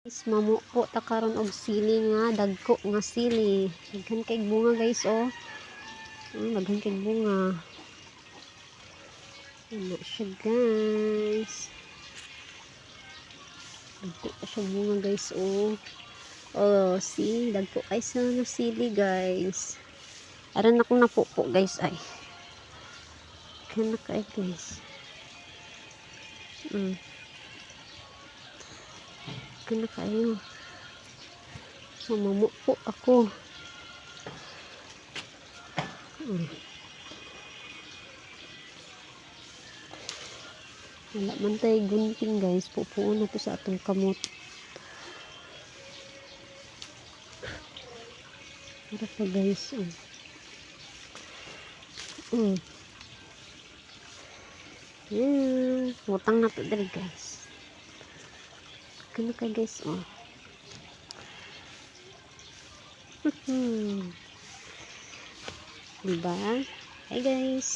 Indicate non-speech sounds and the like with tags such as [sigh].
Guys, mamuko ta karon og sili nga dagko nga sili. Daghan kay bunga guys oh. Ah, daghan kay bunga. Ano siya guys. Dagko siya bunga guys oh. Oh, see, dagko kay sa nga sili guys. Aran ako napupo guys ay. Kana kay guys. Mm. Kana kayo. So, mamupo ako. Mm. Wala man tayo gunting guys. Pupuon na to sa atong kamot. Para pa guys. Oh. Mm. Yeah. Butang na to dali guys. Kano ka guys oh. [laughs] Diba? Hi guys.